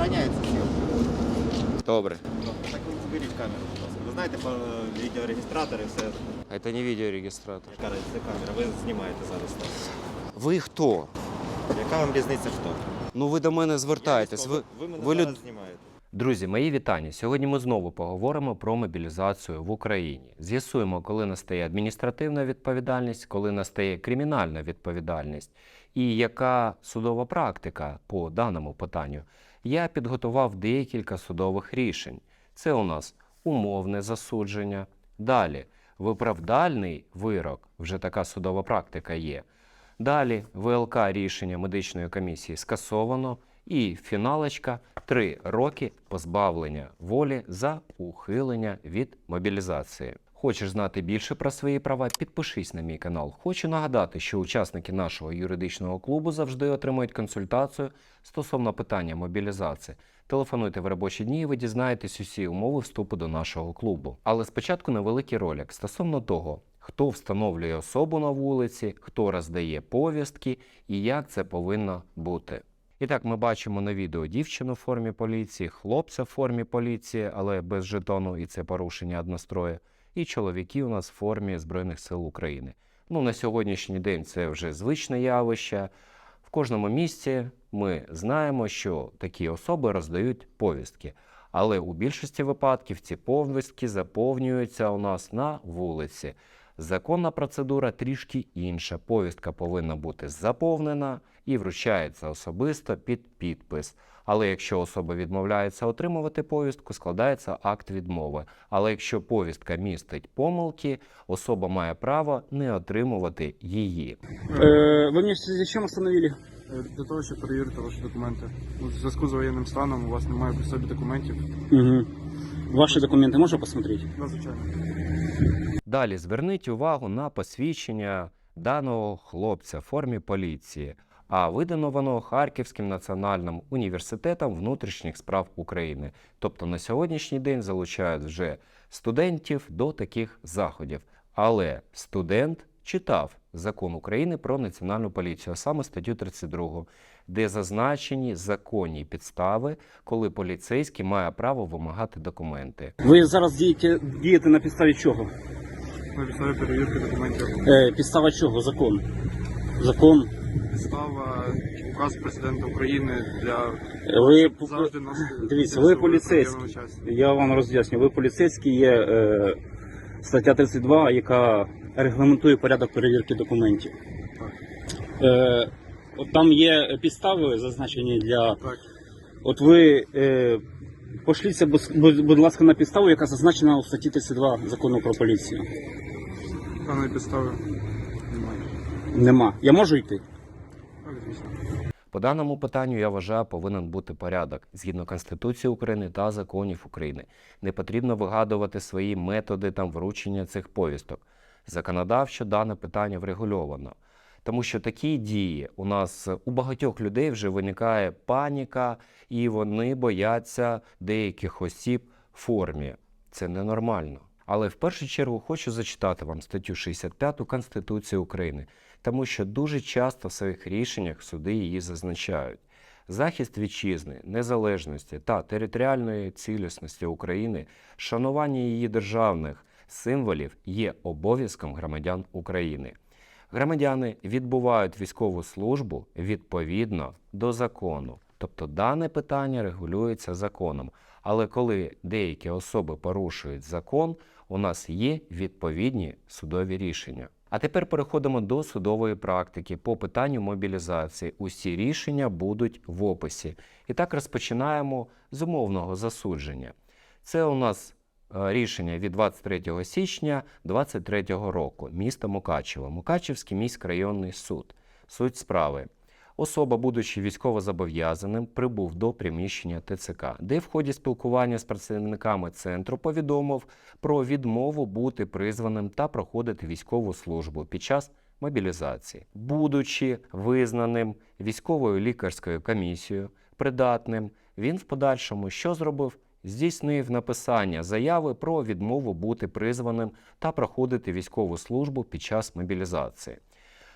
Забороняється зйомка. Добре. Так ви зберіть камеру, будь ласка. Ви знаєте, по- відеореєстратор і все. Це не відеорегістратор. Яка це камера? Ви знімаєте зараз. так. Ви хто? Яка вам різниця хто? Ну ви до мене звертаєтесь. Ви, ви мене ви зараз знімаєте. Друзі, мої вітання. Сьогодні ми знову поговоримо про мобілізацію в Україні. З'ясуємо, коли настає адміністративна відповідальність, коли настає кримінальна відповідальність і яка судова практика по даному питанню. Я підготував декілька судових рішень. Це у нас умовне засудження. Далі виправдальний вирок, вже така судова практика є. Далі ВЛК рішення медичної комісії скасовано. І фіналочка 3 роки позбавлення волі за ухилення від мобілізації. Хочеш знати більше про свої права? Підпишись на мій канал. Хочу нагадати, що учасники нашого юридичного клубу завжди отримують консультацію стосовно питання мобілізації. Телефонуйте в робочі дні, і ви дізнаєтесь усі умови вступу до нашого клубу. Але спочатку невеликий ролик стосовно того, хто встановлює особу на вулиці, хто роздає повістки і як це повинно бути. І так, ми бачимо на відео дівчину в формі поліції, хлопця в формі поліції, але без жетону, і це порушення однострою, і чоловіки у нас в формі Збройних сил України. Ну, на сьогоднішній день це вже звичне явище. В кожному місті ми знаємо, що такі особи роздають повістки. Але у більшості випадків ці повістки заповнюються у нас на вулиці. Законна процедура трішки інша. Повістка повинна бути заповнена і вручається особисто під підпис. Але якщо особа відмовляється отримувати повістку, складається акт відмови. Але якщо повістка містить помилки, особа має право не отримувати її. Э, Вы меня в связи с чем остановили? Е, Для того, щоб перевірити ваші документи. Ну, В зв'язку з воєнним станом у вас немає при собі документів. Угу. Ваши документы можно посмотреть? Надзвичайно. Далі зверніть увагу на посвідчення даного хлопця в формі поліції, а видано воно Харківським національним університетом внутрішніх справ України. Тобто на сьогоднішній день залучають вже студентів до таких заходів. Але студент читав закон України про національну поліцію, а саме статтю 32, де зазначені законні підстави, коли поліцейський має право вимагати документи. Ви зараз дієте, дієте на підставі чого? На підставі перевірки документів. Е, підстава чого? Закон. Закон. Підстава указ президента України для Ви завжди нас дивіться, ви поліцейський. Я вам роз'ясню. Ви поліцейський є е, стаття 32, яка регламентує порядок перевірки документів. Так. Е, от там є підстави зазначені для. Так. От ви е, пошліться, будь, ласка, на підставу, яка зазначена у статті 32 закону про поліцію. Даної підстави немає. Нема. Я можу йти? По даному питанню я вважаю, повинен бути порядок згідно Конституції України та законів України. Не потрібно вигадувати свої методи там вручення цих повісток. Законодавчо дане питання врегульовано. Тому що такі дії у нас у багатьох людей вже виникає паніка, і вони бояться деяких осіб формі. Це ненормально. Але в першу чергу хочу зачитати вам статтю 65 Конституції України, тому що дуже часто в своїх рішеннях суди її зазначають. Захист вітчизни, незалежності та територіальної цілісності України, шанування її державних символів є обов'язком громадян України. Громадяни відбувають військову службу відповідно до закону. Тобто дане питання регулюється законом. Але коли деякі особи порушують закон, у нас є відповідні судові рішення. А тепер переходимо до судової практики по питанню мобілізації. Усі рішення будуть в описі. І так розпочинаємо з умовного засудження. Це у нас е, рішення від 23 січня 2023 року, місто Мукачево, Мукачевський міськрайонний суд. Суть справи. Особа, будучи військовозобов'язаним, прибув до приміщення ТЦК, де в ході спілкування з працівниками центру повідомив про відмову бути призваним та проходити військову службу під час мобілізації, будучи визнаним військовою лікарською комісією, придатним, він в подальшому що зробив? Здійснив написання заяви про відмову бути призваним та проходити військову службу під час мобілізації.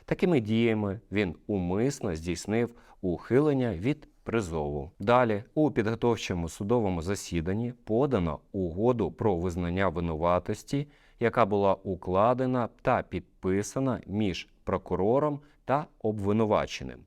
Такими діями він умисно здійснив ухилення від призову. Далі у підготовчому судовому засіданні подано угоду про визнання винуватості, яка була укладена та підписана між прокурором та обвинуваченим.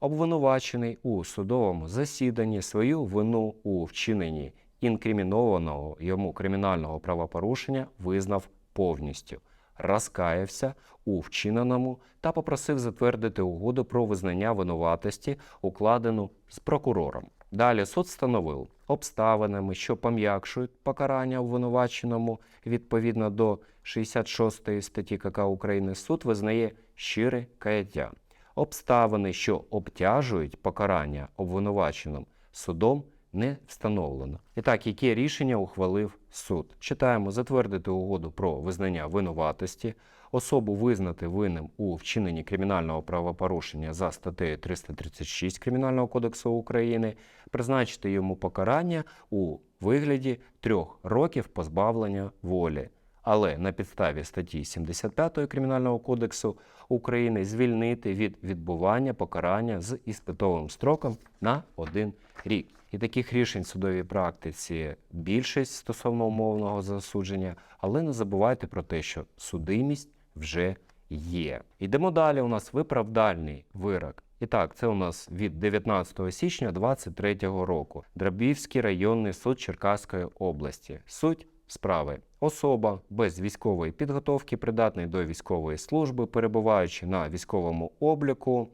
Обвинувачений у судовому засіданні свою вину у вчиненні інкримінованого йому кримінального правопорушення визнав повністю, розкаявся у вчиненому та попросив затвердити угоду про визнання винуватості, укладену з прокурором. Далі суд встановив обставинами, що пом'якшують покарання обвинуваченому відповідно до 66 статті КК України. Суд визнає щире каяття. Обставини, що обтяжують покарання обвинуваченим судом, не встановлено. І так, яке рішення ухвалив суд? Читаємо затвердити угоду про визнання винуватості, особу визнати винним у вчиненні кримінального правопорушення за статтею 336 Кримінального кодексу України, призначити йому покарання у вигляді трьох років позбавлення волі. Але на підставі статті 75 Кримінального кодексу України звільнити від відбування покарання з іспитовим строком на один рік. І таких рішень в судовій практиці більшість стосовно умовного засудження, але не забувайте про те, що судимість вже є. Йдемо далі. У нас виправдальний вирок. І так, це у нас від 19 січня 2023 року. Драбівський районний суд Черкаської області. Суть справи. Особа без військової підготовки, придатний до військової служби, перебуваючи на військовому обліку,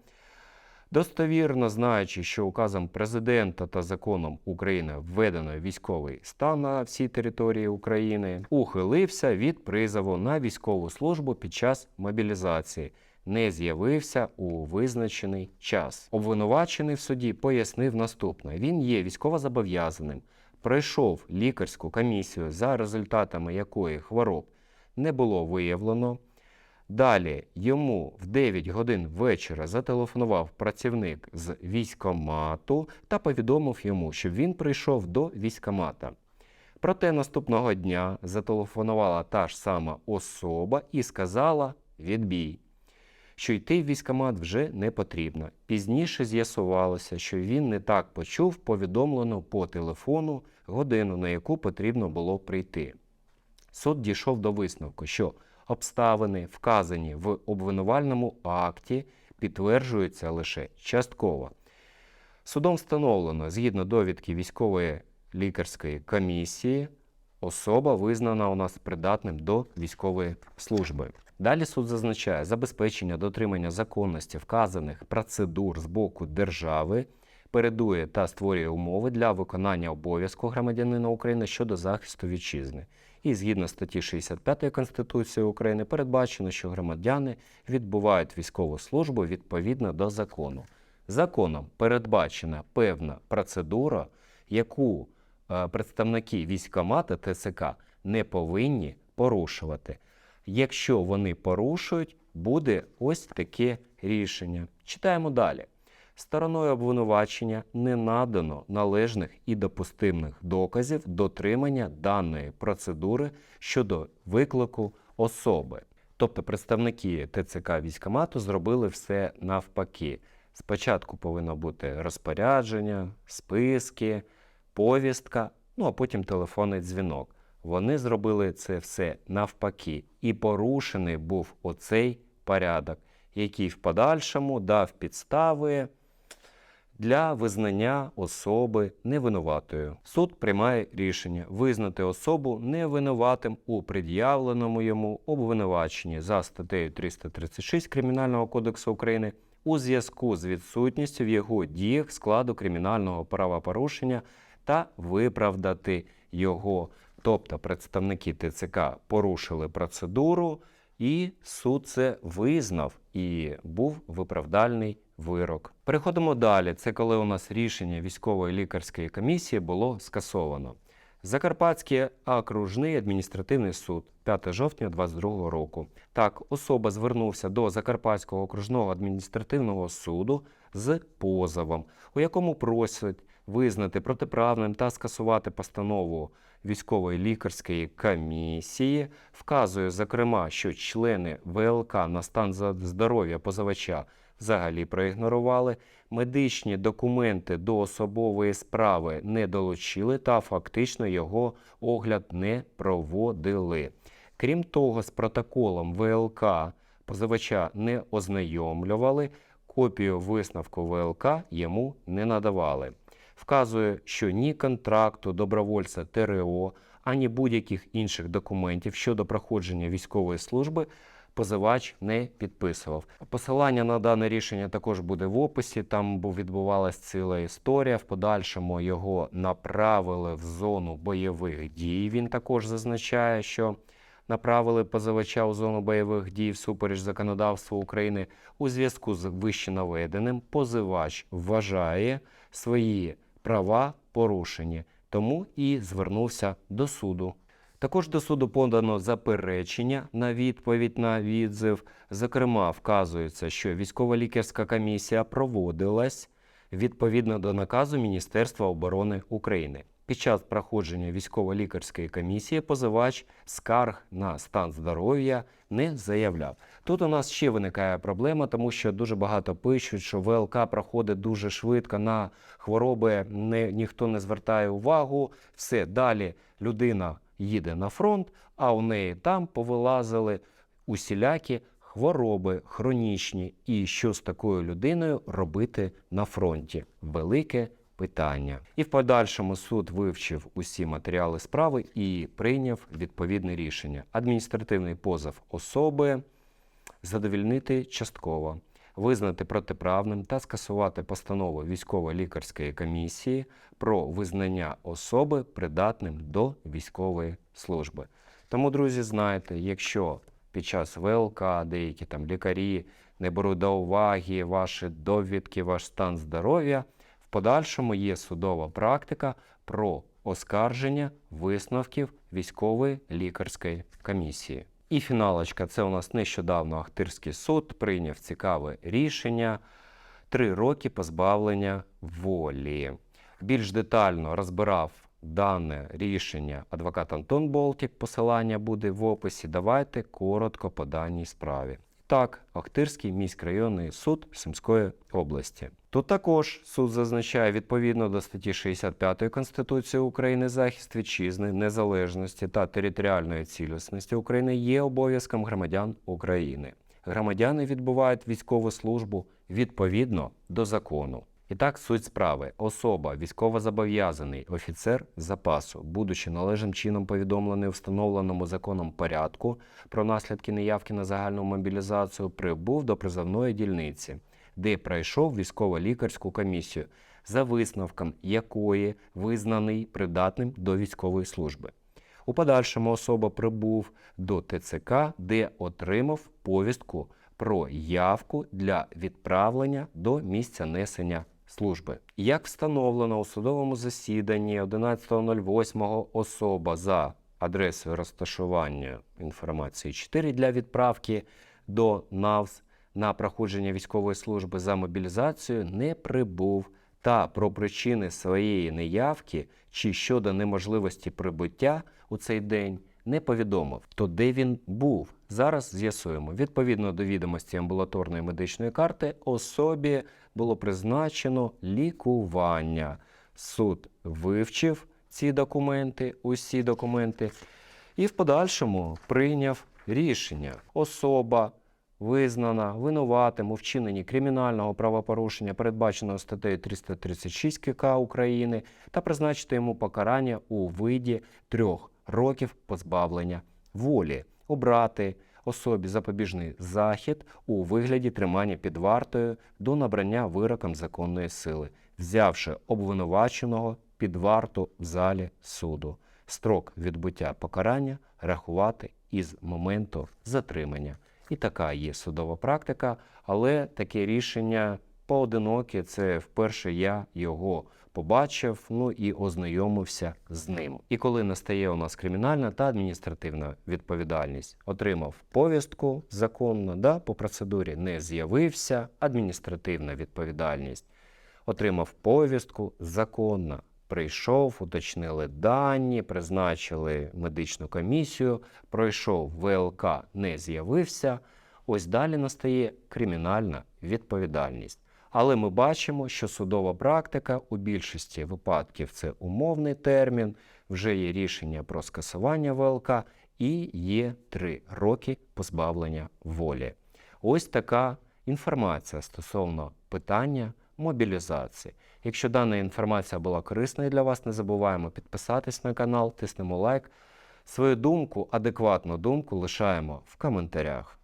достовірно знаючи, що указом президента та законом України введено військовий стан на всій території України, ухилився від призову на військову службу під час мобілізації. Не з'явився у визначений час. Обвинувачений в суді пояснив наступне: він є військовозобов'язаним, пройшов лікарську комісію, за результатами якої хвороб не було виявлено. Далі йому в 9 годин вечора зателефонував працівник з військомату та повідомив йому, щоб він прийшов до військомата. Проте наступного дня зателефонувала та ж сама особа і сказала відбій, що йти в військомат вже не потрібно. Пізніше з'ясувалося, що він не так почув повідомлену по телефону годину, на яку потрібно було прийти. Суд дійшов до висновку, що обставини, вказані в обвинувальному акті, підтверджуються лише частково. Судом встановлено, згідно довідки військової лікарської комісії, особа визнана у нас придатним до військової служби. Далі суд зазначає забезпечення дотримання законності вказаних процедур з боку держави, передує та створює умови для виконання обов'язку громадянина України щодо захисту вітчизни. І згідно статті 65 Конституції України передбачено, що громадяни відбувають військову службу відповідно до закону. Законом передбачена певна процедура, яку е, представники військомата ТЦК не повинні порушувати. Якщо вони порушують, буде ось таке рішення. Читаємо далі. Стороною обвинувачення не надано належних і допустимих доказів дотримання даної процедури щодо виклику особи. Тобто представники ТЦК військомату зробили все навпаки. Спочатку повинно бути розпорядження, списки, повістка, ну а потім телефонний дзвінок. Вони зробили це все навпаки, і порушений був оцей порядок, який в подальшому дав підстави для визнання особи невинуватою. Суд приймає рішення визнати особу невинуватим у пред'явленому йому обвинуваченні за статтею 336 Кримінального кодексу України у зв'язку з відсутністю в його діях складу кримінального правопорушення та виправдати його. Тобто представники ТЦК порушили процедуру, і суд це визнав, і був виправдальний вирок. Переходимо далі. Це коли у нас рішення військової лікарської комісії було скасовано. Закарпатський окружний адміністративний суд 5 жовтня 2022 року. Так, особа звернувся до Закарпатського окружного адміністративного суду з позовом, у якому просять визнати протиправним та скасувати постанову військової лікарської комісії, вказує, зокрема, що члени ВЛК на стан здоров'я позивача взагалі проігнорували, медичні документи до особової справи не долучили та фактично його огляд не проводили. Крім того, з протоколом ВЛК позивача не ознайомлювали, копію висновку ВЛК йому не надавали. Вказує, що ні контракту добровольця ТРО, ані будь-яких інших документів щодо проходження військової служби позивач не підписував. Посилання на дане рішення також буде в описі. Там бу- відбувалась ціла історія. В подальшому його направили в зону бойових дій. Він також зазначає, що направили позивача у зону бойових дій всупереч законодавству України у зв'язку з вище наведеним. Позивач вважає свої права порушені, тому і звернувся до суду. Також до суду подано заперечення на відповідь на відзив. Зокрема, вказується, що військово-лікарська комісія проводилась відповідно до наказу Міністерства оборони України. Під час проходження військово-лікарської комісії позивач скарг на стан здоров'я не заявляв. Тут у нас ще виникає проблема, тому що дуже багато пишуть, що ВЛК проходить дуже швидко на хвороби, не, ніхто не звертає увагу. Все далі людина їде на фронт, а у неї там повилазили усілякі хвороби хронічні. І що з такою людиною робити на фронті? Велике питання. І в подальшому суд вивчив усі матеріали справи і прийняв відповідне рішення. Адміністративний позов особи задовільнити частково, визнати протиправним та скасувати постанову військово-лікарської комісії про визнання особи придатним до військової служби. Тому, друзі, знайте, якщо під час ВЛК деякі там лікарі не беруть до уваги ваші довідки, ваш стан здоров'я, в подальшому є судова практика про оскарження висновків військової лікарської комісії. І фіналочка, це у нас нещодавно Ахтирський суд прийняв цікаве рішення три роки позбавлення волі. Більш детально розбирав дане рішення адвокат Антон Болтік. Посилання буде в описі. Давайте коротко по даній справі. Так, Охтирський міськрайонний суд Сумської області. Тут також суд зазначає відповідно до статті 65 Конституції України захист вітчизни, незалежності та територіальної цілісності України є обов'язком громадян України. Громадяни відбувають військову службу відповідно до закону. І так, суть справи. Особа, військовозобов'язаний офіцер запасу, будучи належним чином повідомлений у встановленому законом порядку про наслідки неявки на загальну мобілізацію, прибув до призовної дільниці, де пройшов військово-лікарську комісію, за висновком якої визнаний придатним до військової служби. У подальшому особа прибув до ТЦК, де отримав повістку про явку для відправлення до місця несення служби. Як встановлено у судовому засіданні 11.08 особа за адресою розташування інформації 4 для відправки до НАВС на проходження військової служби за мобілізацію не прибув та про причини своєї неявки чи щодо неможливості прибуття у цей день не повідомив, то де він був. Зараз з'ясуємо. Відповідно до відомості амбулаторної медичної карти, особі було призначено лікування. Суд вивчив ці документи, усі документи, і в подальшому прийняв рішення. Особа визнана винуватим у вчиненні кримінального правопорушення, передбаченого статтею 336 КК України, та призначити йому покарання у виді трьох років позбавлення волі, обрати особі запобіжний захід у вигляді тримання під вартою до набрання вироком законної сили, взявши обвинуваченого під варту в залі суду. Строк відбуття покарання рахувати із моменту затримання. І така є судова практика, але таке рішення поодиноке. Це вперше я його побачив, ну і ознайомився з ним. І коли настає у нас кримінальна та адміністративна відповідальність, отримав повістку законно, да, по процедурі не з'явився, адміністративна відповідальність, отримав повістку законно. Прийшов, уточнили дані, призначили медичну комісію, пройшов ВЛК, не з'явився, Ось далі настає кримінальна відповідальність. Але ми бачимо, що судова практика у більшості випадків це умовний термін, вже є рішення про скасування ВЛК і є три роки позбавлення волі. Ось така інформація стосовно питання мобілізації. Якщо дана інформація була корисною для вас, не забуваємо підписатись на канал, тиснемо лайк. Свою думку, адекватну думку лишаємо в коментарях.